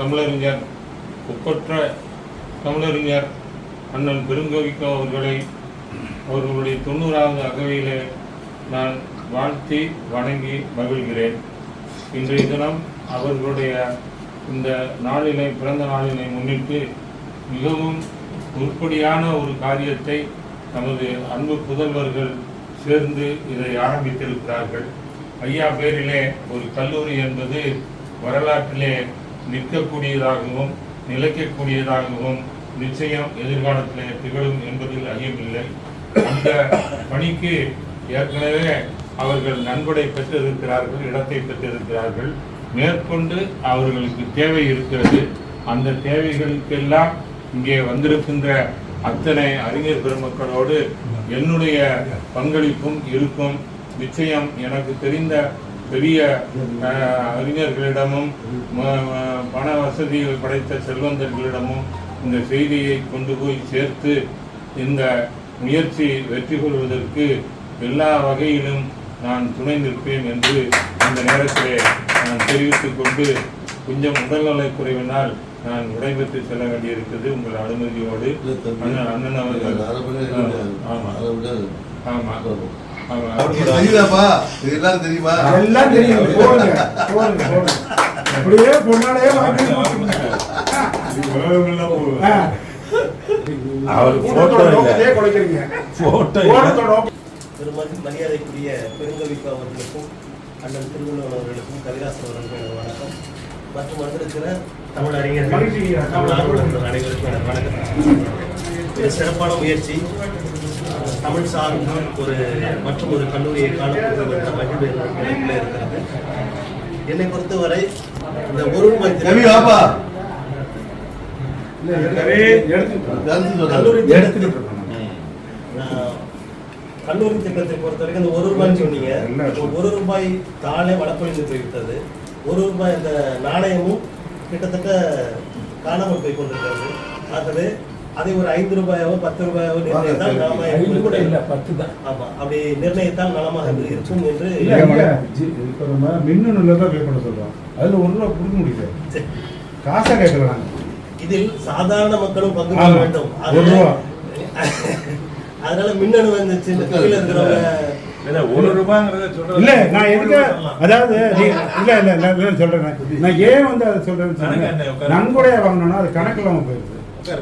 தமிழறிஞர் ஒப்பற்ற தமிழறிஞர் அண்ணன் பெருங்கோவிக்கோ அவர்களை அவர்களுடைய தொண்ணூறாவது அகவையிலே நான் வாழ்த்தி வணங்கி மகிழ்கிறேன். இன்றைய தினம் அவர்களுடைய இந்த நாளினை பிறந்த நாளினை முன்னிட்டு மிகவும் உருப்படியான ஒரு காரியத்தை நமது அன்பு புதல்வர்கள் சேர்ந்து இதை ஆரம்பித்திருக்கிறார்கள். ஐயா பேரிலே ஒரு கல்லூரி என்பது வரலாற்றிலே நிற்கக்கூடியதாகவும் நிலைக்கக்கூடியதாகவும் நிச்சயம் எதிர்காலத்திலே திகழும் என்பதில் ஐயமில்லை அந்த பணிக்கு ஏற்கனவே அவர்கள் நன்கொடை பெற்றிருக்கிறார்கள் இடத்தை பெற்றிருக்கிறார்கள். மேற்கொண்டு அவர்களுக்கு தேவை இருக்கிறது. அந்த தேவைகளுக்கெல்லாம் இங்கே வந்திருக்கின்ற அத்தனை அறிஞர் பெருமக்களோடு என்னுடைய பங்களிப்பும் இருக்கும். நிச்சயம் எனக்கு தெரிந்த பெரிய அறிஞர்களிடமும் பண வசதி படைத்த செல்வந்தர்களிடமும் இந்த செய்தியை கொண்டு போய் சேர்த்து இந்த முயற்சி வெற்றி கொள்வதற்கு எல்லா வகையிலும் நான் துணை நிற்பேன் என்று இந்த நேரத்திலே நான் தெரிவித்துக் கொண்டு கொஞ்சம் உடல்நலக் குறைவினால் நான் விடைபெற்று செல்ல வேண்டியிருக்கிறது. உங்கள் அனுமதியோடு அண்ணன் அண்ணன் அவர்கள். ஆமா. ஆமா. ஆமா தெரியுதாப்பா? இது எல்லாரும் தெரியுமா? எல்லாம் தெரியும். போடுங்க போடுங்க போடுங்க. அப்படியே. அவர் போட்டோ இல்ல. போட்டோ மரியாதைக்குரிய பெருங்கவிப்பு அவர்களுக்கும் அண்ணன் திருவள்ளுவர் அவர்களுக்கும் கவிதாசன் அவர்களுக்கும் வணக்கம். மற்றும் வந்திருக்கிற தமிழ் அறிஞர்கள். தமிழ் ஆர்வலர்கள் அனைவருக்கும் வணக்கம். சிறப்பான முயற்சி. தமிழ் சார்ந்த ஒரு மற்றும் ஒரு கல்லூரியை காணப்படுவது என்ற மகிழ்வு இருக்கிறது. என்னை பொறுத்தவரை இந்த ஒரு ரூபாய் கவி வாப்பா. இல்ல, ஏற்கனவே எடுத்துட்டு கருத்து சொல்றாரு. கல்லூரி திட்டத்தை பொறுத்த வரைக்கும் அந்த ஒரு ரூபாய் சொன்னீங்க. ஒரு ரூபாய் தானே வழக்கொழிந்து போய்விட்டது. ஒரு ரூபாய் அந்த நாணயமும் கிட்டத்தட்ட காணாமல் போய் கொண்டிருக்கிறது. ஆகவே அதை ஒரு ஐந்து ரூபாயாவோ பத்து ரூபாயாவோ நிர்ணயித்தால் நலமாக ஐந்து கூட இல்ல இருக்கும். பத்து தான். ஆமா அப்படி நிர்ணயித்தால் நலமாக இருக்கும் என்று இல்ல, இல்ல, ஜி- இப்ப நம்ம மின்னணுல தான் பே பண்ண சொல்றோம். அதுல ரூபா கொடுக்க முடியல. இதில் சாதாரண மக்களும் பங்கு பெற. வேண்டும். அதனால- ரூபா. அதனால மின்னணு வந்துச்சு. கீழே இருக்கிறவங்க ஒரு இல்ல நான் எதுக்கு அதாவது இல்ல சொல்றேன் நான் ஏன் வந்து அதை சொல்றேன்னு சொன்னேன். நன்கொடையை வாங்கினோம்னா அது கணக்கு இல்லாம போயிருது.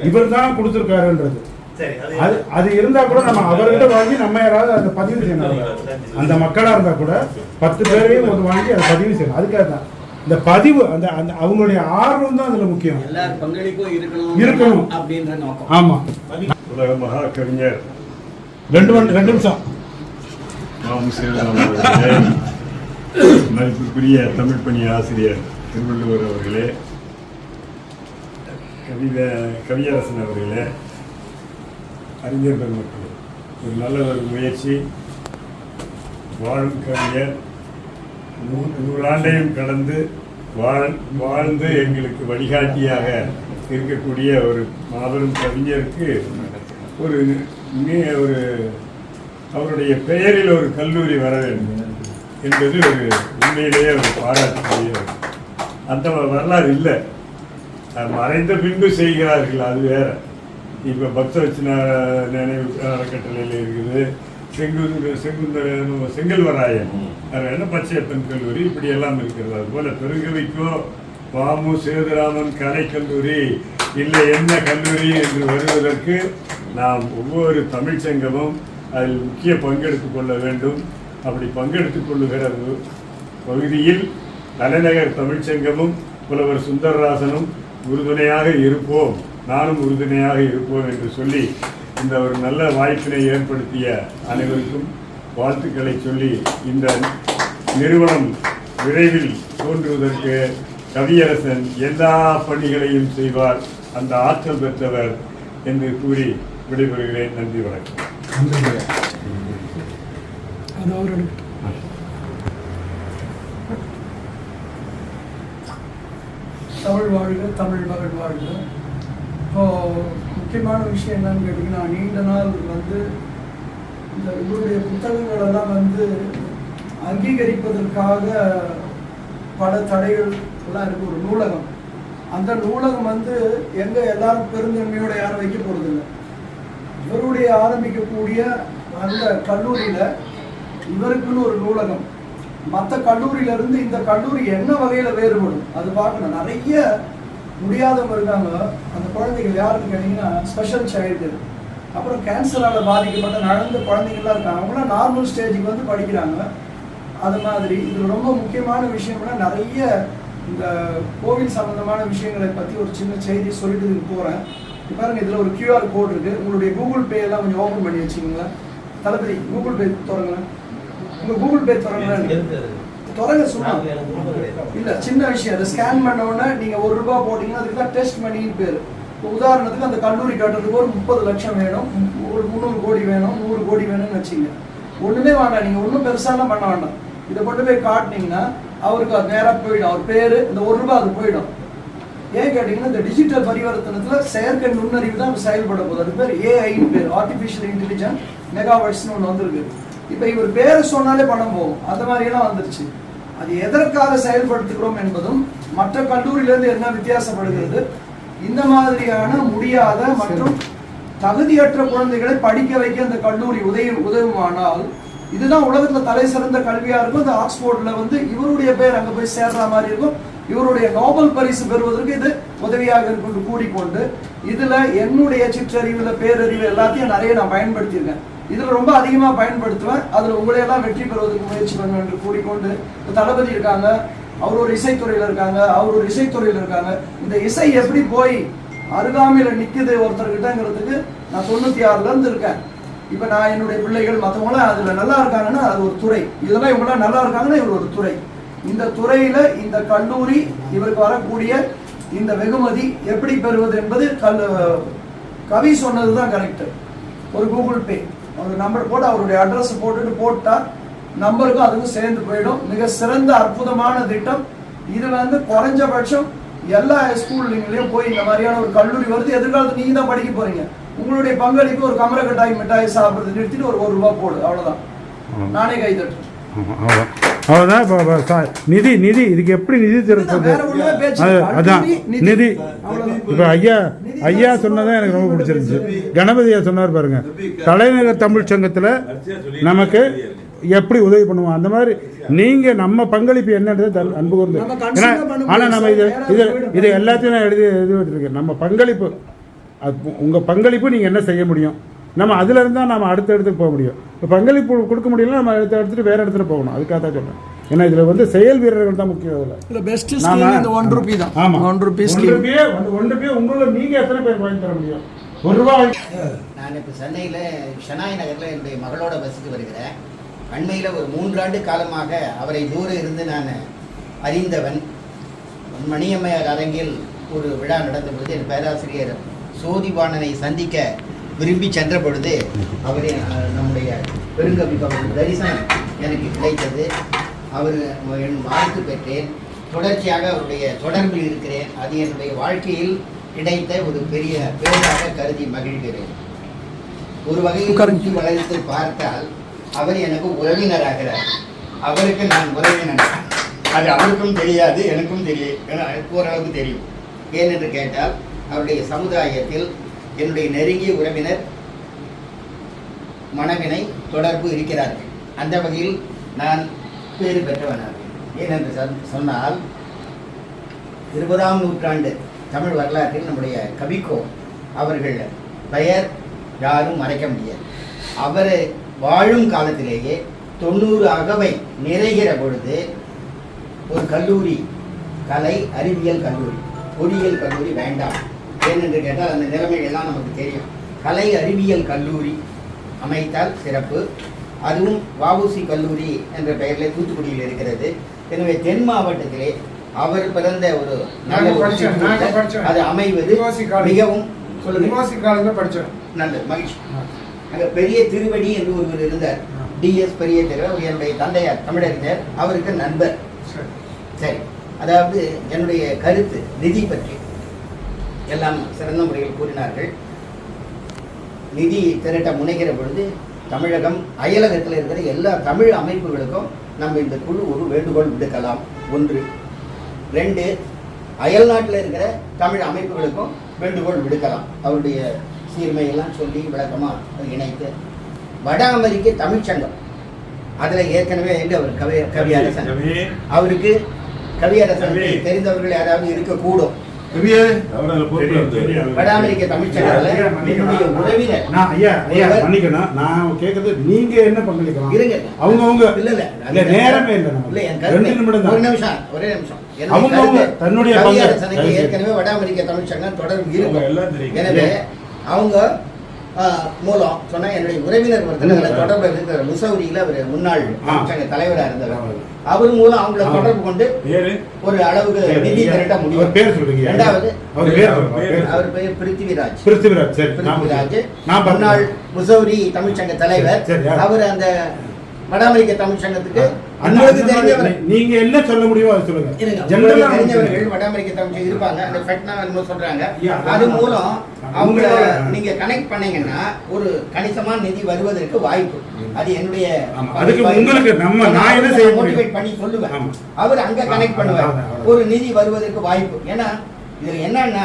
இவர் தான் கொடுத்துருக்காருன்றது. சரி அது அது இருந்தா கூட நம்ம அவர்கிட்ட வாங்கி நம்ம யாராவது அதை பதிவு செய்யணும். அந்த மக்களா இருந்தா கூட பத்து பேரையும் ஒரு வாங்கி அதை பதிவு செய்யணும். அதுக்காக தான் இந்த பதிவு அந்த அந்த அவங்களுடைய ஆர்வம் தான் அதுல முக்கியம். எல்லார் பங்களிப்பும் இருக்கணும் இருக்கணும். அப்படின்ற நோக்கம். ஆமா. உலக மகா கவிஞர் ரெண்டு மணி ரெண்டு நிமிஷம். மதிப்புக்குரிய தமிழ் பணி ஆசிரியர் திருவள்ளுவர் அவர்களே கவித கவியரசன் அவர்களே அறிஞர் பெருமக்களே. ஒரு நல்ல ஒரு முயற்சி. வாழும் கவிஞர். நூ- நூறாண்டையும் கடந்து வாழ் வாழ்ந்து எங்களுக்கு வழிகாட்டியாக இருக்கக்கூடிய ஒரு மாபெரும் கவிஞருக்கு ஒரு ஒரு அவருடைய பெயரில் ஒரு கல்லூரி வர வேண்டும் என்பது ஒரு உண்மையிலேயே ஒரு பாராட்டுக்குரிய அந்த வரலாறு இல்லை. மறைந்த பின்பு செய்கிறார்கள் அது வேற. இப்போ பக்தவச்சன நினைவு அறக்கட்டளையில் இருக்குது. செங்குந்த செங்குந்த செங்கல்வராயன். என்ன பச்சையப்பன் கல்லூரி? இப்படி எல்லாம் இருக்கிறது. அதுபோல பெருங்கவிக்கோ பாமு சேதுராமன் கலை கல்லூரி. இல்லை என்ன கல்லூரி என்று வருவதற்கு நாம் ஒவ்வொரு தமிழ்ச்சங்கமும் அதில் முக்கிய பங்கெடுத்துக் கொள்ள வேண்டும். அப்படி பங்கெடுத்துக் கொள்ளுகிற பகுதியில் தலைநகர் தமிழ்ச்சங்கமும் புலவர் சுந்தரராசனும் உறுதுணையாக இருப்போம். நானும் உறுதுணையாக இருப்போம் என்று சொல்லி இந்த ஒரு நல்ல வாய்ப்பினை ஏற்படுத்திய அனைவருக்கும் வாழ்த்துக்களை சொல்லி இந்த நிறுவனம் விரைவில் தோன்றுவதற்கு கவியரசன் எல்லா பணிகளையும் செய்வார். அந்த ஆற்றல் பெற்றவர் என்று கூறி விடைபெறுகிறேன். நன்றி வணக்கம். தமிழ் வாழ்க தமிழ் மகள் வாழ்க. இப்போது முக்கியமான விஷயம் என்னன்னு கேட்டிங்கன்னா நீண்ட நாள் வந்து இந்த இவருடைய புத்தகங்களெல்லாம் வந்து அங்கீகரிப்பதற்காக பல தடைகள் எல்லாம் இருக்கு ஒரு நூலகம். அந்த நூலகம் வந்து எங்கே எல்லாரும் பெருந்தன்மையோட யாரும் வைக்க போகிறதில்லை இல்லை இவருடைய ஆரம்பிக்கக்கூடிய அந்த கல்லூரியில் இவருக்குன்னு ஒரு நூலகம். மற்ற கல்லூரியில இருந்து இந்த கல்லூரி என்ன வகையில வேறுபடும்? அது பார்க்கணும். நிறைய முடியாதவங்க இருக்காங்க. அந்த குழந்தைகள் யாருன்னு கேட்டீங்கன்னா ஸ்பெஷல் சைல்டு அப்புறம் கேன்சரால பாதிக்கப்பட்ட நடந்த குழந்தைங்கள்லாம் இருக்காங்க. அவங்களாம் நார்மல் ஸ்டேஜுக்கு வந்து படிக்கிறாங்க. அது மாதிரி இது ரொம்ப முக்கியமான விஷயம்னா நிறைய இந்த கோவில் சம்பந்தமான விஷயங்களை பற்றி ஒரு சின்ன செய்தி சொல்லிட்டு இதுக்கு போகிறேன் இப்போ பாருங்க இதில் ஒரு கியூஆர் கோட் இருக்கு. உங்களுடைய கூகுள் பே எல்லாம் கொஞ்சம் ஓப்பன் பண்ணி வச்சுக்கோங்களேன் தளபதி கூகுள் பே திறங்களேன் உங்கள் கூகுள் பே திறங்களேன் திறங்க சும்மா இல்ல சின்ன விஷயம். அதை ஸ்கேன் பண்ண உடனே நீங்க ஒரு ரூபாய் போட்டீங்கன்னா அதுக்கு தான் டெஸ்ட் மணின்னு பேரு. உதாரணத்துக்கு அந்த கல்லூரி கட்டுறதுக்கு ஒரு முப்பது லட்சம் வேணும். ஒரு முந்நூறு கோடி வேணும் நூறு கோடி வேணும்னு வச்சுங்க ஒண்ணுமே வேண்டாம். நீங்க ஒன்றும் பெருசாலாம் பண்ண வேண்டாம். இதை கொண்டு போய் காட்டினீங்கன்னா அவருக்கு அது நேரா போயிடும். அவர் பேரு இந்த ஒரு ரூபாய் அது போயிடும். ஏன் கேட்டீங்கன்னா இந்த டிஜிட்டல் பரிவர்த்தனத்துல செயற்கை நுண்ணறிவு தான் செயல்பட போகுது. அது பேர் ஏஐன்னு பேர். ஆர்டிஃபிஷியல் இன்டெலிஜென்ட் மெகாவர்ட்ஸ்னு ஒன்று வந்திருக்கு. இப்போ இவர் பேரை சொன்னாலே பணம் போகும். அந்த மாதிரியெல்லாம் வந்துருச்சு. அது எதற்காக செயல்படுத்துகிறோம் என்பதும் மற்ற கல்லூரியிலிருந்து என்ன வித்தியாசப்படுகிறது? இந்த மாதிரியான முடியாத மற்றும் தகுதியற்ற குழந்தைகளை படிக்க வைக்க அந்த கல்லூரி உதவி உதவுமானால் இதுதான் உலகத்துல தலை சிறந்த கல்வியா இருக்கும். இந்த ஆக்ஸ்போர்ட்ல வந்து இவருடைய பேர் அங்க போய் சேர்ற மாதிரி இருக்கும். இவருடைய நோபல் பரிசு பெறுவதற்கு இது உதவியாக இருக்கும் கூடிக்கொண்டு இதில் இதுல என்னுடைய சிற்றறிவுல பேரறிவு எல்லாத்தையும் நிறைய நான் பயன்படுத்தியிருக்கேன். இதுல ரொம்ப அதிகமா பயன்படுத்துவேன். அதுல உங்களை எல்லாம் வெற்றி பெறுவதற்கு முயற்சி பண்ணுவேன் என்று கூடிக்கொண்டு தளபதி இருக்காங்க அவர் ஒரு இசைத்துறையில இருக்காங்க அவர் ஒரு இசைத்துறையில இருக்காங்க. இந்த இசை எப்படி போய் அருகாமையில நிக்குது ஒருத்தர்கிட்டங்கிறதுக்கு நான் தொண்ணூத்தி ஆறுல இருந்து இருக்கேன். இப்ப நான் என்னுடைய பிள்ளைகள் மற்றவங்களாம் அதுல நல்லா இருக்காங்கன்னா அது ஒரு துறை. இதெல்லாம் இவங்களாம் நல்லா இருக்காங்கன்னா இவர் ஒரு துறை. இந்த துறையில இந்த கல்லூரி இவருக்கு வரக்கூடிய இந்த வெகுமதி எப்படி பெறுவது என்பது கல் கவி சொன்னதுதான் கரெக்ட் ஒரு கூகுள் பே ஒரு நம்பர் போட்டு அவருடைய அட்ரஸ் போட்டுட்டு போட்டா நம்பருக்கும் அதுக்கும் சேர்ந்து போயிடும். மிக சிறந்த அற்புதமான திட்டம். இது வந்து குறைஞ்சபட்சம் எல்லா ஸ்கூல்லையும் போய் இந்த மாதிரியான ஒரு கல்லூரி வருது. எதிர்காலத்துல நீங்க தான் படிக்க போறீங்க. உங்களுடைய பங்களிப்பு ஒரு கமரக்கட்டாய் மிட்டாய் சாப்பிடுறது நிறுத்திட்டு ஒரு ஒரு ரூபாய் போடு. அவ்வளவுதான். நானே கை தட்டுறேன். அவ்வளோதான் இப்போ நிதி நிதி இதுக்கு எப்படி நிதி திரட்டுறது அது. அதான் நிதி. இப்போ ஐயா ஐயா சொன்னதான் எனக்கு ரொம்ப பிடிச்சிருந்துச்சு. கணபதியா சொன்னார் பாருங்க தலைநகர் தமிழ் சங்கத்தில் நமக்கு எப்படி உதவி பண்ணுவோம்? அந்த மாதிரி நீங்க நம்ம பங்களிப்பு என்னன்றது அன்பு கூர்ந்து. ஏன்னா consider பண்ண ஆனா நம்ம இது. இது இது எல்லாத்தையும் நான் எழுதி எழுதி வச்சிருக்கேன் நம்ம பங்களிப்பு அது உங்க பங்களிப்பு நீங்க என்ன செய்ய முடியும்? நம்ம அதுல இருந்தா நம்ம அடுத்த இடத்துக்கு போக முடியும். இப்போ பங்களிப்பு கொடுக்க முடியல நம்ம அடுத்த இடத்துக்கு வேற இடத்துல போகணும். அதுக்காக தான் சொல்றேன். ஏன்னா இதுல வந்து செயல் வீரர்கள் தான் முக்கியம் இதுல. இல்ல பெஸ்ட் இந்த ஒன் ருபி தான். ஆமா. ஒன் ருபி ஒன் ரூபாயே ஒன் ரூபாய் உங்களை நீங்க எத்தனை பேர் வாங்கி தர முடியும்? ஒரு ரூபாய் வாங்கி- நான் இப்போ சென்னையில் ஷனாய் நகரில் என்னுடைய மகளோட வசித்து வருகிறேன். அண்மையில் ஒரு மூன்றாண்டு காலமாக அவரை தூர இருந்து நான் அறிந்தவன். மணியம்மையார் அரங்கில் ஒரு விழா நடந்த பொழுது என் பேராசிரியர் சோதிவாணனை சந்திக்க விரும்பி சென்ற பொழுது அவரை நம்முடைய பெருங்கவி பகவன் தரிசனம் எனக்கு கிடைத்தது. அவர் என் வாழ்த்து பெற்றேன். தொடர்ச்சியாக அவருடைய தொடர்பில் இருக்கிறேன். அது என்னுடைய வாழ்க்கையில் கிடைத்த ஒரு பெரிய பேராக கருதி மகிழ்கிறேன். ஒரு வகையில். சுற்றி வளைத்து பார்த்தால் அவர் எனக்கு உறவினராகிறார். அவருக்கு நான் உறவினர் அது அவருக்கும் தெரியாது எனக்கும் தெரியும். எனக்கு ஓரளவுக்கு தெரியும். ஏனென்று கேட்டால் அவருடைய சமுதாயத்தில் என்னுடைய நெருங்கிய உறவினர் மனவினை தொடர்பு இருக்கிறார்கள். அந்த வகையில் நான் பேறு பெற்றவனாக ஏனென்று சொன்னால் இருபதாம் நூற்றாண்டு தமிழ் வரலாற்றில் நம்முடைய கவிக்கோ அவர்கள் பெயர் யாரும் மறைக்க முடியாது. அவர் வாழும் காலத்திலேயே தொண்ணூறு அகவை நிறைகிற பொழுது ஒரு கல்லூரி கலை அறிவியல் கல்லூரி பொறியியல் கல்லூரி வேண்டாம். ஏனென்று கேட்டால் அந்த நிலைமைகள்லாம் நமக்கு தெரியும். கலை அறிவியல் கல்லூரி அமைத்தால் சிறப்பு. அதுவும் வஉசி கல்லூரி என்ற பெயரில் தூத்துக்குடியில் இருக்கிறது. எனவே தென் மாவட்டத்திலே அவர் பிறந்த ஒரு. அது அமைவது. மிகவும் படிச்சோம். நல்லது மகிழ்ச்சி. அங்க பெரிய திருவடி என்று ஒருவர் இருந்தார். டிஎஸ் பெரிய திருவர் என்னுடைய தந்தையார் தமிழறிஞர் அவருக்கு நண்பர். சரி. அதாவது என்னுடைய கருத்து நிதி பற்றி. எல்லாம் சிறந்த முறையில் கூறினார்கள். நிதி திரட்ட முனைகிற பொழுது தமிழகம் அயலகத்தில் இருக்கிற எல்லா தமிழ் அமைப்புகளுக்கும் நம்ம இந்த குழு ஒரு வேண்டுகோள் விடுக்கலாம். ஒன்று. ரெண்டு அயல் நாட்டில் இருக்கிற தமிழ் அமைப்புகளுக்கும் வேண்டுகோள் விடுக்கலாம். அவருடைய சீர்மையெல்லாம் சொல்லி விளக்கமாக இணைத்து. வட அமெரிக்க தமிழ்ச்சங்கம் அதில் ஏற்கனவே அவர் கவி கவியரசன்? கவி, அவருக்கு கவியரசன் கவி. தெரிந்தவர்கள் யாராவது இருக்கக்கூடும். கவியே அவரை போட்டு தெரியும், தெரியும். வட அமெரிக்க தமிழ்ச்சங்கத்தில் உறவினர் நான் ஐயா ஐயா மன்னிக்கணும். நான் கேட்கறது நீங்க என்ன பங்களிக்கலாம்? இருங்க. அவங்க அவங்க இல்ல. இல்ல நேரமே இல்லை என் ரெண்டு நிமிடம் ஒரு நிமிஷம் ஒரே நிமிஷம். அவங்க அவங்க தன்னுடைய. ஏற்கனவே வட அமெரிக்க தமிழ்ச்சங்கம் தொடர்பு இருக்கும். எனவே அவங்க மூலம் சொன்னா என்னுடைய உறவினர் ஒருத்தர் தொடர்பு இருக்கிற முசௌரியில அவர் முன்னாள் ஆ. தமிழ்ச்சங்க தலைவரா இருந்தவர். அவர் மூலம் அவங்கள. தொடர்பு கொண்டு ஒரு அளவுக்கு நிதி திரட்ட முடியும். பேர் சொல்லுங்க ஐயா. ரெண்டாவது அவர் பேர் அவர் பேர் பிருத்திவிராஜ். பிருத்திவிராஜ் பிருத்திவிராஜ். முன்னாள். முசௌரி தமிழ்ச்சங்க தலைவர்? அவர் அந்த வட அமெரிக்க தமிழ்ச்சங்கத்துக்கு நீங்க என்ன சொல்ல முடியுமோ அதை சொல்லுங்க. தெரிஞ்சவர்கள் வட அமெரிக்க தமிழ் இருப்பாங்க. அந்த ஃபெட்னா என்னமோ சொல்றாங்க. அது மூலம் அவங்கள நீங்க கனெக்ட் பண்ணீங்கன்னா ஒரு கணிசமான நிதி வருவதற்கு வாய்ப்பு. அது என்னுடைய அதுக்கு உங்களுக்கு நம்ம- நான் என்ன செய்ய? மோட்டிவேட் பண்ணி சொல்லுவேன். அவர் அங்க கனெக்ட் பண்ணுவார். ஒரு நிதி வருவதற்கு வாய்ப்பு. ஏன்னா இதுல என்னன்னா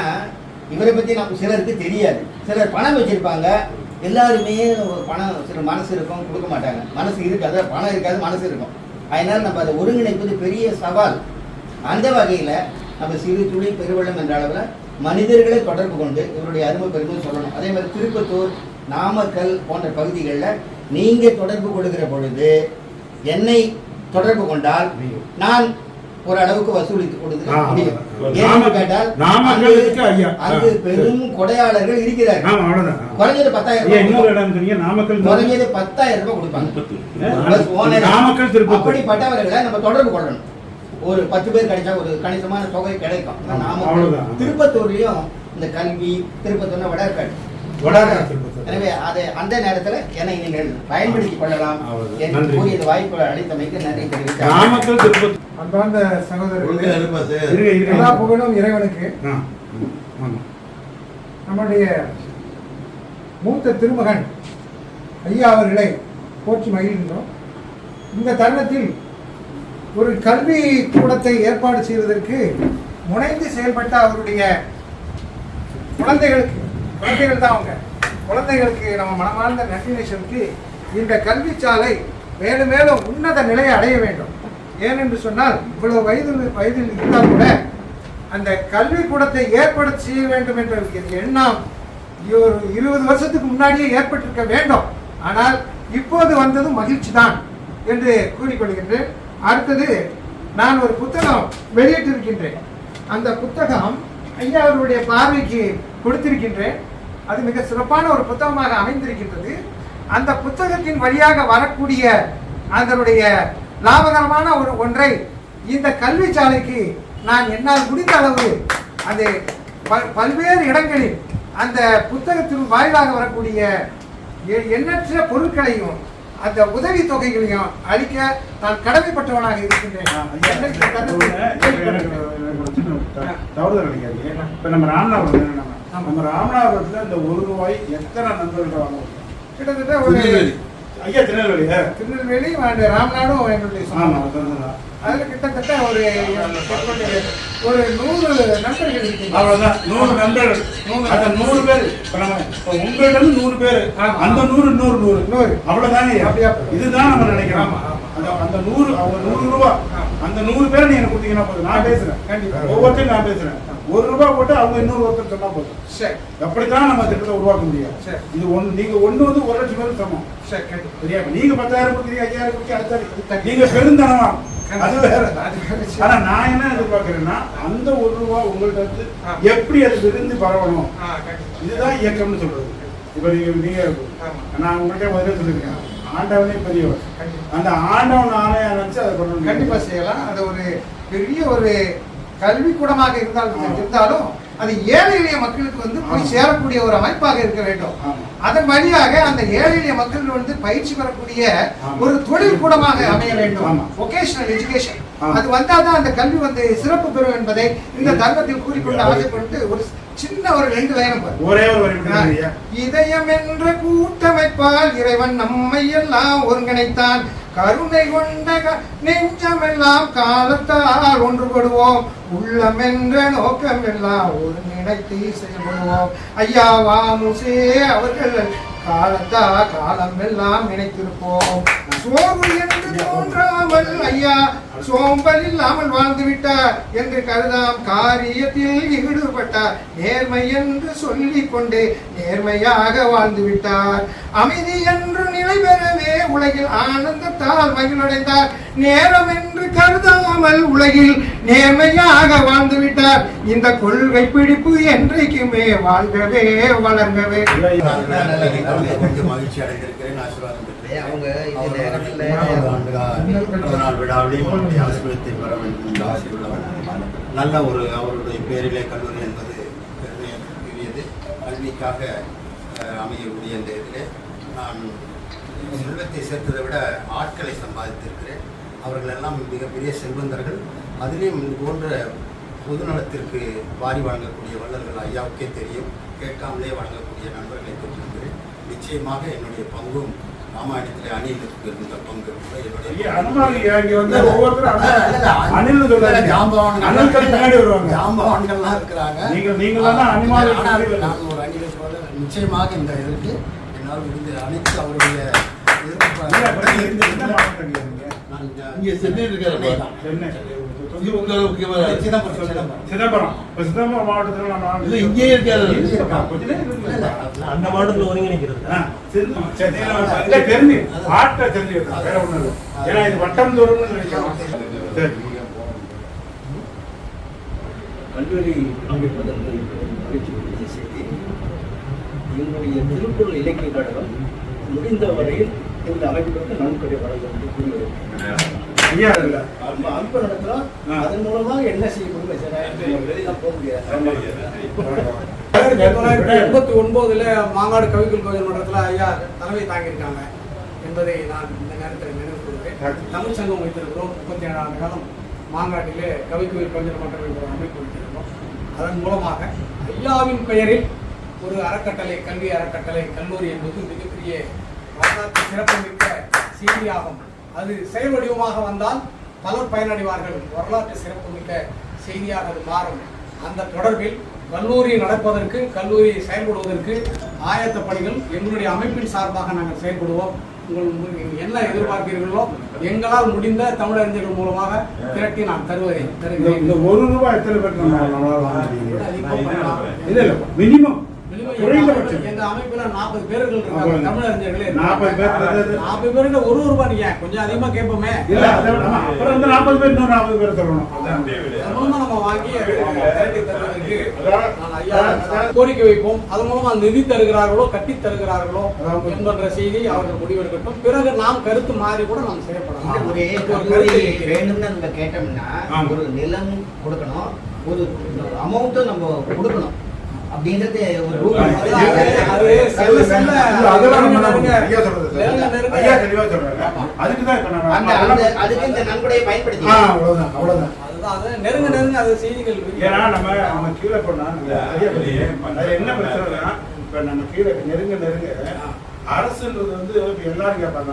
இவரை பத்தி நமக்கு சிலருக்கு தெரியாது. சிலர் பணம் வச்சிருப்பாங்க. எல்லாருமே ஒரு பணம் சில மனசு இருக்கும் கொடுக்க மாட்டாங்க. மனசு இருக்காது பணம் இருக்காது மனசு இருக்கும். அதனால் நம்ம அதை ஒருங்கிணைப்பது பெரிய சவால். அந்த வகையில் நம்ம சிறு துளி பெருவெள்ளம் என்ற அளவில் மனிதர்களை தொடர்பு கொண்டு இவருடைய அருமை பெருமை சொல்லணும். அதே மாதிரி திருப்பத்தூர் நாமக்கல் போன்ற பகுதிகளில் நீங்கள் தொடர்பு கொள்கிற பொழுது என்னை தொடர்பு கொண்டால் நான் ஒரு அளவுக்கு வசூலித்து கொடுக்க ஆ, முடியும். ஆ. ஏன்னு நாமக்கல் கேட்டால் நாமக்கலுக்கு ஐயா. அங்கு பெரும் கொடையாளர்கள் இருக்கிறார்கள். குறைஞ்சது பத்தாயிரம் நாமக்கல் குறைஞ்சது பத்தாயிரம் ரூபாய் கொடுப்பாங்க. நாமக்கல் அப்படிப்பட்டவர்களை நம்ம தொடர்பு கொள்ளணும். ஒரு பத்து பேர் கிடைச்சா ஒரு கணிசமான தொகை கிடைக்கும். ஆமா, நாம அவ்வளவுதான். திருப்பத்தூர்லயும் இந்த கல்வி திருப்பத்தூர்னா திருப்பத்தூர். எனவே அதை அந்த நேரத்துல என்னை நீங்கள் பயன்படுத்திக் கொள்ளலாம். என்று. கூறிய வாய்ப்பு அளித்தமைக்கு நன்றி நாமக்கல் திருப்பத்தூர். அன்பார்ந்த சகோதரர்களே எல்லா புகழும் இறைவனுக்கு. நம்முடைய மூத்த திருமகன் ஐயா அவர்களை போற்றி மகிழ்கின்றோம். இந்த தருணத்தில் ஒரு கல்வி கூடத்தை ஏற்பாடு செய்வதற்கு முனைந்து செயல்பட்ட அவருடைய குழந்தைகளுக்கு குழந்தைகள் தான் அவங்க. குழந்தைகளுக்கு நம்ம மனமார்ந்த நன்றி சொல்லிட்டு இந்த கல்வி சாலை மேலும் மேலும் உன்னத நிலையை அடைய வேண்டும். ஏனென்று சொன்னால் இவ்வளவு வயது வயதில் இருந்தால் கூட அந்த கல்விக்கூடத்தை ஏற்பட செய்ய வேண்டும் என்ற எண்ணம் ஒரு இருபது வருஷத்துக்கு முன்னாடியே ஏற்பட்டிருக்க வேண்டும். ஆனால் இப்போது வந்தது மகிழ்ச்சி தான் என்று கூறிக்கொள்கின்றேன். அடுத்தது நான் ஒரு புத்தகம் வெளியிட்டிருக்கின்றேன். அந்த புத்தகம் ஐயா அவர்களுடைய பார்வைக்கு கொடுத்திருக்கின்றேன். அது மிக சிறப்பான ஒரு புத்தகமாக அமைந்திருக்கின்றது. அந்த புத்தகத்தின் வழியாக வரக்கூடிய அதனுடைய லாபகரமான ஒரு ஒன்றை இந்த கல்வி சாலைக்கு நான் என்னால் முடிந்த அளவு அது பல்வேறு இடங்களில் அந்த புத்தகத்தின் வாயிலாக வரக்கூடிய எ- எண்ணற்ற பொருட்களையும் அந்த உதவி தொகைகளையும் அளிக்க நான் கடமைப்பட்டவனாக இருக்கின்றேன் எனக்கு நம்ம ராமநாதபுரம் நம்ம நம்ம இந்த ஒரு ரூபாய் எத்தனை நண்பர்கள் வாங்குவோம் கிட்டத்தட்ட ஒரு ஐயா திருநெல்வேலியா திருநெல்வேலி and ராமநாடும் என்னுடைய. அதுல கிட்டத்தட்ட ஒரு ஒரு நூறு நண்பர்கள் அவ்வளவுதான். நூறு நண்பர்கள். அந்த நூறு பேர். இப்ப நம்ம இப்ப நூறு பேர். அந்த நூறு நூறு நூறு. நூறு. அவ்வளவுதானே அப்படியா? இதுதான் நம்ம நினைக்கிறோம். அந்த அந்த நூறு அவங்க நூறு ஆமா. அந்த நூறு பேரை நீங்க கொடுத்தீங்கன்னா போதும். நான் பேசுறேன். கண்டிப்பா. ஒவ்வொருத்தையும் நான் பேசுறேன். ஒரு ரூபாய் போட்டு அவங்க இன்னொரு ஒருத்தர் சொன்னா போதும். சரி. அப்படித்தான் நம்ம திட்டத்தை உருவாக்க முடியும். இது ஒண்ணு நீங்க ஒண்ணு வந்து ஒரு லட்சம் பேருக்கு சமம். சரி சரியா? நீங்க பத்தாயிரம் கொடுக்குறீங்க ஐயாயிரம் கொடுக்க அடுத்த நீங்க பெருந்தனமா. அது வேற. ஆனா நான் என்ன எதிர்பார்க்கிறேன்னா அந்த ஒரு ரூபா உங்கள்ட்ட இருந்து ஆ. எப்படி அது விருந்து பரவணும்? இதுதான் இயக்கம்னு சொல்றது. இப்ப நீங்க நீங்க. நான் உங்கள்கிட்ட முதல்ல சொல்லிருக்கேன். ஆண்டவனே பெரியவர். அந்த ஆண்டவன் ஆணையா நினைச்சு அதை பண்ணணும் கண்டிப்பா செய்யலாம் அது ஒரு பெரிய ஒரு கல்விக்கூடமாக இருந்தாலும் இருந்தாலும் அது ஏழை எளிய மக்களுக்கு வந்து போய். சேரக்கூடிய ஒரு அமைப்பாக இருக்க வேண்டும். அதன் வழியாக அந்த ஏழை எளிய மக்கள் வந்து பயிற்சி பெறக்கூடிய. ஒரு தொழில் கூடமாக அமைய வேண்டும். Vocational education. அது வந்தாதான் அந்த கல்வி வந்து சிறப்பு பெறும் என்பதை இந்த தருணத்தில் கூறிக்கொண்டு ஆசைப்பட்டு ஒரு சின்ன ஒரு ரெண்டு லைனம். ஒரே ஒரு. இதயம் என்ற கூட்டமைப்பால் இறைவன் நம்மை எல்லாம் ஒருங்கிணைத்தான். கருணை கொண்ட க- நெஞ்சமெல்லாம் காலத்தால் ஒன்றுபடுவோம். உள்ளம் என்ற நோக்கம் எல்லாம் ஒருங்கிணைத்து செயல்படுவோம். ஐயா வாமுசே அவர்கள் காலத்தா காலம் எல்லாம் நினைத்திருப்போம். சோர்வு என்று தோன்றாமல் ஐயா சோம்பல் இல்லாமல் வாழ்ந்து விட்டார் என்று கருதாம் காரியத்தில் ஈடுபட்டார் நேர்மை என்று சொல்லிக் கொண்டு நேர்மையாக வாழ்ந்து விட்டார். அமைதி என்று நிலை பெறவே உலகில் ஆனந்தத்தால் மகிழ்வடைந்தார். நேரம் என்று கருதாமல் உலகில் நேர்மையாக வாழ்ந்து விட்டார். இந்த கொள்கை பிடிப்பு என்றைக்குமே வாழ்கவே வளர்கவே. மகிழ்ச்சி அடைந்திருக்கிறேன் ஆசீர்வாதம் அவங்க இந்த நேரத்தில் பிறந்தநாள் விழாவிலையும் அவருடைய ஆசீர்வாதத்தை பெற வேண்டும் என்று ஆசீர்வாதம் நல்ல ஒரு அவருடைய பேரிலே கல்லூரி என்பது பெருமைக்குரியது கல்விக்காக அமையக்கூடிய இந்த இதிலே நான் செல்வத்தை சேர்த்ததை விட ஆட்களை சம்பாதித்திருக்கிறேன். அவர்கள் எல்லாம் மிகப்பெரிய செல்வந்தர்கள். அதிலேயும் இது போன்ற பொதுநலத்திற்கு வாரி வழங்கக்கூடிய வள்ளல்கள் ஐயாவுக்கே தெரியும். கேட்காமலே வழங்கக்கூடிய நண்பர்களை பெற்றிருக்கிறேன். நிச்சயமாக என்னுடைய பங்கும் ராமாயணத்திலே அணிலுக்கு இருந்த பங்கு. ஜாம்பவான்கள்லாம் இருக்கிறாங்க. நான் ஒரு அணிலை போல நிச்சயமாக இந்த இதற்கு என்னால் முடிந்த அனைத்து அவருடைய? நான் இந்த- இங்க சென்னை இருக்காருப்பா. இது உங்களால முக்கியமான சிதம்பரம் சிதம்பரம். இப்ப சிதம்பரம் மாவட்டத்துல நம்ம இல்ல, இங்கேயே? அந்த மாவட்டத்தில் ஒருங்கிணைக்கிறது. தெரிஞ்சு ஆட்டை தெரிஞ்சு வேற இல்லை. ஏன்னா இது வட்டம் தோறும்னு நினைக்கிறோம். சரி. கல்லூரி அமைப்பதற்கு செய்தி எங்களுடைய திருக்குறள் இலக்கிய கழகம் முடிந்த வரையில் இந்த அமைப்புகளுக்கு நன்கொடை வழங்கும் என்று கூறியிருக்கிறேன். ஐயா இல்ல. நடத்துறோம் அதன் மூலமா என்ன செய்ய முடியும் போக முடியாது. எண்பத்தி ஒன்பதுல மாங்காடு கவிக்குள் கோயில் மன்றத்தில் ஐயா தலைமை தாங்கியிருக்காங்க என்பதை நான் இந்த நேரத்தில் நினைவு கூறுகிறேன் தமிழ் சங்கம் வைத்திருக்கிறோம். முப்பத்தி ஏழாண்டு காலம் மாங்காட்டிலே கவிக்குயில் கவிஞர் மன்றம் என்ற அமைப்பு வைத்திருக்கிறோம். அதன் மூலமாக ஐயாவின் பெயரில் ஒரு அறக்கட்டளை கல்வி அறக்கட்டளை கல்லூரி என்பது மிகப்பெரிய வரலாற்று சிறப்புமிக்க செய்தியாகும். அது செயல் வடிவமாக வந்தால் பலர் பயனடைவார்கள். வரலாற்று சிறப்புமிக்க செய்தியாக அது மாறும். அந்த தொடர்பில் கல்லூரி நடப்பதற்கு கல்லூரி செயல்படுவதற்கு ஆயத்த பணிகள் எங்களுடைய அமைப்பின் சார்பாக நாங்கள் செயல்படுவோம். உங்கள் என்ன எதிர்பார்க்கிறீர்களோ எங்களால் முடிந்த தமிழறிஞர்கள் மூலமாக திரட்டி நான் தருவதை தருகிறேன். ஒரு ரூபாய் எத்தனை பேர் மினிமம் குறைந்தபட்சம். எங்க அமைப்புல நாற்பது பேர்கள் இருக்காங்க. தமிழறிஞர்களே. நாற்பது பேர் நாற்பது பேருக்கு ஒரு ரூபாய் நீங்க கொஞ்சம் அதிகமா கேட்போமே. இல்ல அப்புறம் வந்து நாற்பது பேர் இன்னும் நாற்பது பேர் சொல்லணும். மூலமா நம்ம வாங்கி கோரிக்கை வைப்போம். அது மூலமா நிதி தருகிறார்களோ கட்டி தருகிறார்களோ என்கின்ற செய்தி அவர்கள் முடிவெடுக்கட்டும். பிறகு நாம் கருத்து மாறி கூட நாம் செய்யப்படலாம். வேணும்னு நம்ம கேட்டோம்னா. ஒரு நிலம் கொடுக்கணும். ஒரு அமௌண்ட்டும் நம்ம கொடுக்கணும். அப்படின்றது ஒரு ரூல் அதுக்கு இந்த நன்கொடையை பயன்படுத்தி அவ்வளவுதான் அவ்வளவுதான் நெருங்க நெருங்க அது செய்திகள் ஏன்னா நம்ம நம்ம கீழே போனா என்ன பிரச்சனைனா இப்ப நம்ம கீழே நெருங்க நெருங்க அரசுன்றது வந்து எல்லாரும் கேட்பாங்க.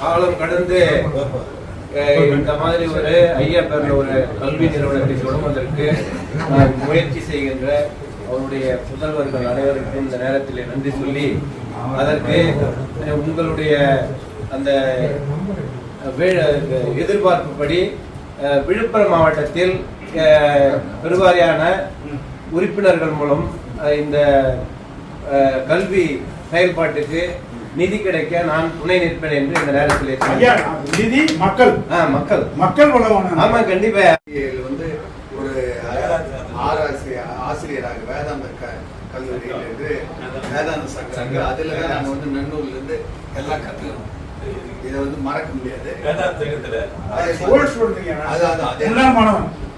காலம் கடந்து இந்த மாதிரி ஒரு ஐயா பேர்ல ஒரு கல்வி நிறுவனத்தை தொடங்குவதற்கு முயற்சி செய்கின்ற அவருடைய புதல்வர்கள் அனைவருக்கும் இந்த நேரத்தில் நன்றி சொல்லி அதற்கு உங்களுடைய அந்த எதிர்பார்ப்பு எதிர்பார்ப்புப்படி விழுப்புரம் மாவட்டத்தில் பெருவாரியான உறுப்பினர்கள் மூலம் இந்த கல்வி செயல்பாட்டுக்கு நிதி கிடைக்க நான் துணை நிற்பேன் என்று இந்த நேரத்தில் நிதி மக்கள். மக்கள். மக்கள் ஆமா கண்டிப்பா. வந்து ஒரு ஆசிரியராக வேதாந்த க கல்லூரியில் இருந்து வேதாந்த சங்கம் அதில் தான் நாங்கள் வந்து நன்னூர்லேருந்து எல்லாம் கற்றுக்கணும் இதை வந்து மறக்க முடியாது.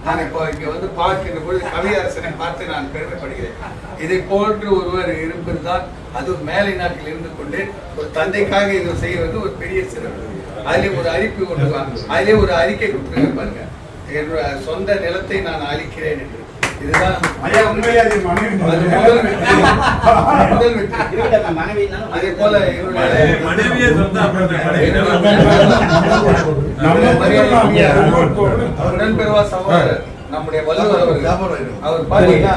நான் இப்போ இங்கே வந்து பார்க்கின்ற பொழுது கவியரசனை பார்த்து நான் பெருமைப்படுகிறேன். இதை போன்று ஒருவர் இருப்பதுதான் அது மேலை நாட்டில் இருந்து கொண்டு ஒரு தந்தைக்காக இதை செய்வது ஒரு பெரிய சிறப்பு. அதிலே ஒரு அறிப்பு கொண்டு வாங்க அதிலே ஒரு அறிக்கை கொடுத்துருக்க பாருங்க என்னோட சொந்த நிலத்தை நான் அழிக்கிறேன் என்று. அவர் உடன்பெறுவா சகோதரர். நம்முடைய வள்ளுவர் அவர்கள். அவர் பாத்தீங்கன்னா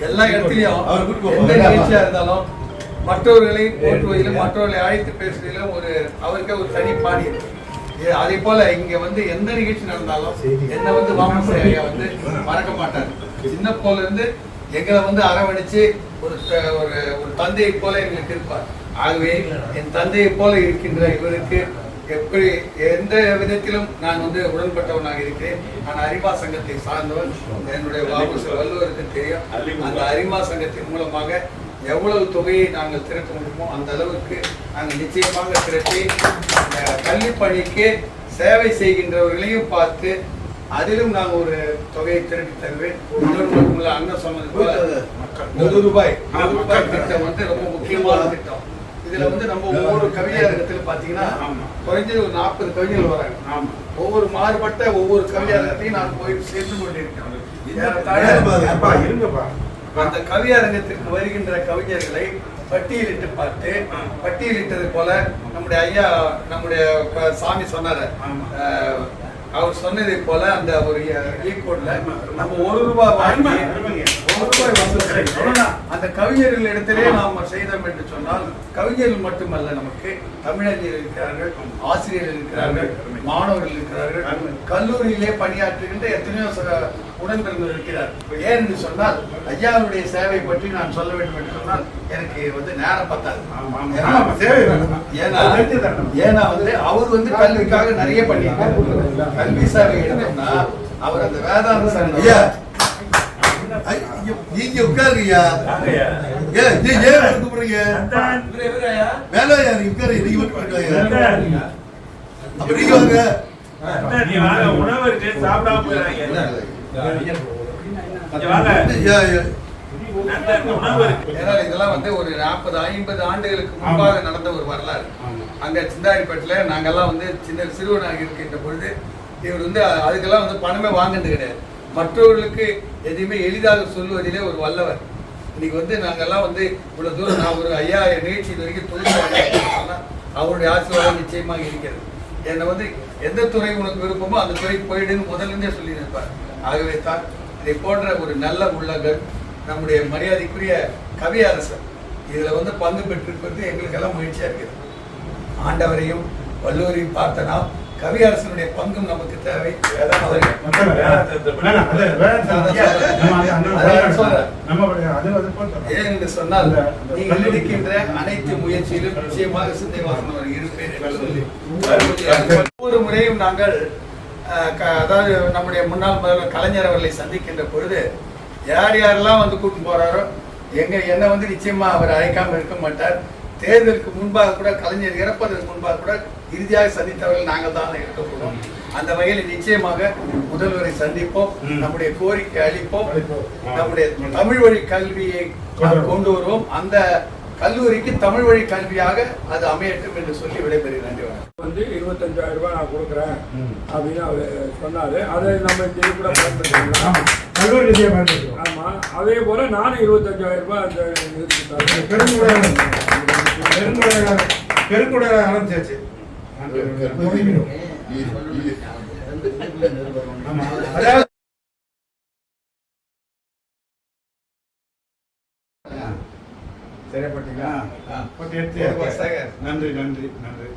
எல்லா இடத்துலயும் அவர் கூட்டு போ. எந்த நிகழ்ச்சியா இருந்தாலும் மற்றவர்களை போற்றுவதிலும் மற்றவர்களை அழைத்து பேசுவதிலும் ஒரு அவருக்கே ஒரு தனி பாணி அதே போல இங்க வந்து எந்த நிகழ்ச்சி நடந்தாலும் என்ன வந்து வாமச ஐயா வந்து மறக்க மாட்டார். சின்ன போல இருந்து எங்களை வந்து அரவணைச்சு ஒரு ஒரு ஒரு தந்தையை போல எங்களுக்கு இருப்பார். ஆகவே என் தந்தையை போல இருக்கின்ற இவருக்கு எப்படி எந்த விதத்திலும் நான் வந்து உடன்பட்டவனாக இருக்கிறேன். நான் அரிமா சங்கத்தை சார்ந்தவன். என்னுடைய வாபு வள்ளுவருக்கு தெரியும். அந்த அரிமா சங்கத்தின் மூலமாக எவ்வளவு தொகையை நாங்கள் திரட்ட முடியுமோ அந்த அளவுக்கு நாங்கள் நிச்சயமாக திரட்டி அந்த கல்வி பணிக்கு சேவை செய்கின்றவர்களையும் பார்த்து அதிலும் நான் ஒரு தொகையை திரட்டி தருவேன். அண்ணன் சொன்னது போல ஒரு ரூபாய். ஒரு ரூபாய் திட்டம் வந்து ரொம்ப முக்கியமான திட்டம். இதுல வந்து நம்ம ஒவ்வொரு கவியரங்கத்துல பாத்தீங்கன்னா குறைஞ்சது ஒரு நாற்பது கவிஞர்கள் வராங்க. ஒவ்வொரு மாறுபட்ட ஒவ்வொரு கவியரங்கத்தையும் நான் போய் சேர்ந்து கொண்டிருக்கிறேன். அப்பா, இருங்கப்பா. அந்த கவியரங்கத்திற்கு வருகின்ற கவிஞர்களை பட்டியலிட்டு பார்த்து பட்டியலிட்டது போல நம்முடைய ஐயா நம்முடைய சாமி சொன்னாரு. அவர் சொன்னதை போல அந்த ஒரு ஈக்கோட்ல நம்ம ஒரு ரூபாய் வாங்கி ஒரு ரூபாய் வசூல் அந்த கவிஞர்கள் இடத்திலே நாம் செய்தோம் என்று சொன்னால் கவிஞர்கள் மட்டுமல்ல நமக்கு தமிழறிஞர் இருக்கிறார்கள் ஆசிரியர்கள் இருக்கிறார்கள் மாணவர்கள் இருக்கிறார்கள் கல்லூரியிலே பணியாற்றுகின்ற எத்தனையோ உடன்பிறந்தவர் இருக்கிறார். ஏன் என்று சொன்னால் ஐயாவுடைய சேவை பற்றி நான் சொல்ல வேண்டும் என்று சொன்னால் எனக்கு வந்து நேரம் பத்தாது. ஏன்னா- வந்து அவர் வந்து கல்விக்காக நிறைய பண்ணியிருக்காரு கல்வி சேவை எடுத்தோம்னா அவர் அந்த வேதாந்த ஐயா! நீங்க உட்காருங்க ஐயா வாங்கய்யா. ஏன் ஏன் கூப்பிடுறீங்க அதான். வேலை ஐயா நீங்க உட்காருங்க நீங்க மட்டும். அதான். அப்ப நீங்க வாங்க. உணவு இருக்கு, சாப்பிடாம. இதெல்லாம் வந்து ஒரு நாற்பது ஐம்பது ஆண்டுகளுக்கு முன்பாக நடந்த ஒரு வரலாறு. அங்க சிந்தாரிப்பேட்டில் நாங்கெல்லாம் வந்து சின்ன சிறுவனாக இருக்கின்ற பொழுது இவர் வந்து அதுக்கெல்லாம் வந்து பணமே வாங்கினது கிடையாது. மற்றவர்களுக்கு எதையுமே எளிதாக சொல்லுவதிலே ஒரு வல்லவர். இன்னைக்கு வந்து நாங்கெல்லாம் வந்து இவ்வளவு தூரம் நான் ஒரு ஐயா நிகழ்ச்சி இது வரைக்கும் தொழில் அவருடைய ஆசீர்வாதம் நிச்சயமாக இருக்கிறது. என்னை வந்து எந்த துறை உனக்கு விருப்பமோ அந்த துறைக்கு போயிடுன்னு முதல்ல இருந்தே சொல்லி இருப்பார் ஆகவே தான் இதை போன்ற ஒரு நல்ல உள்ளங்கள் நம்முடைய மரியாதைக்குரிய கவி அரசர் இதுல வந்து பங்கு பெற்றிருப்பது எங்களுக்கெல்லாம் மகிழ்ச்சியா இருக்குது. ஆண்டவரையும் வல்லூரையும் பார்த்த நாம் கவி அரசனுடைய பங்கும் நமக்கு தேவை. அது என்று சொன்னால் நீங்கள் எடுக்கின்ற அனைத்து முயற்சியிலும் நிச்சயமாக சிந்தை வாசனம் இருப்பேன் ஒவ்வொரு முறையும் நாங்கள் அதாவது நம்முடைய முன்னாள் முதல்வர் கலைஞர் அவர்களை சந்திக்கின்ற பொழுது யார் யாரெல்லாம் வந்து கூட்டு போறாரோ எங்க என்ன வந்து நிச்சயமா அவர் அழைக்காம இருக்க மாட்டார். தேர்தலுக்கு முன்பாக கூட கலைஞர் இறப்பதற்கு முன்பாக கூட இறுதியாக சந்தித்தவர்கள் நாங்கள் தான் இருக்க போறோம். அந்த வகையில் நிச்சயமாக முதல்வரை சந்திப்போம் நம்முடைய கோரிக்கை அளிப்போம் நம்முடைய தமிழ் வழி கல்வியை கொண்டு வருவோம். அந்த கல்லூரிக்கு தமிழ் வழி கல்வியாக அது அமையட்டும் என்று சொல்லி விடைபெறுகிறேன். நன்றி வணக்கம். வந்து இருபத்தஞ்சாயிரம் ரூபாய் நான் கொடுக்குறேன் அப்படின்னு அவர் சொன்னாரு. அதை நம்ம இந்த இது கூட பயன்படுத்திக்கலாம். கல்லூரி நிதியை பயன்படுத்துறோம். ஆமா. அதே போல நானும் இருபத்தஞ்சாயிரம் ரூபாய் அந்த ஆரம்பிச்சாச்சு. ஆமா. அதாவது சரியா போட்டீங்களா போட்டு எடுத்து நன்றி நன்றி நன்றி.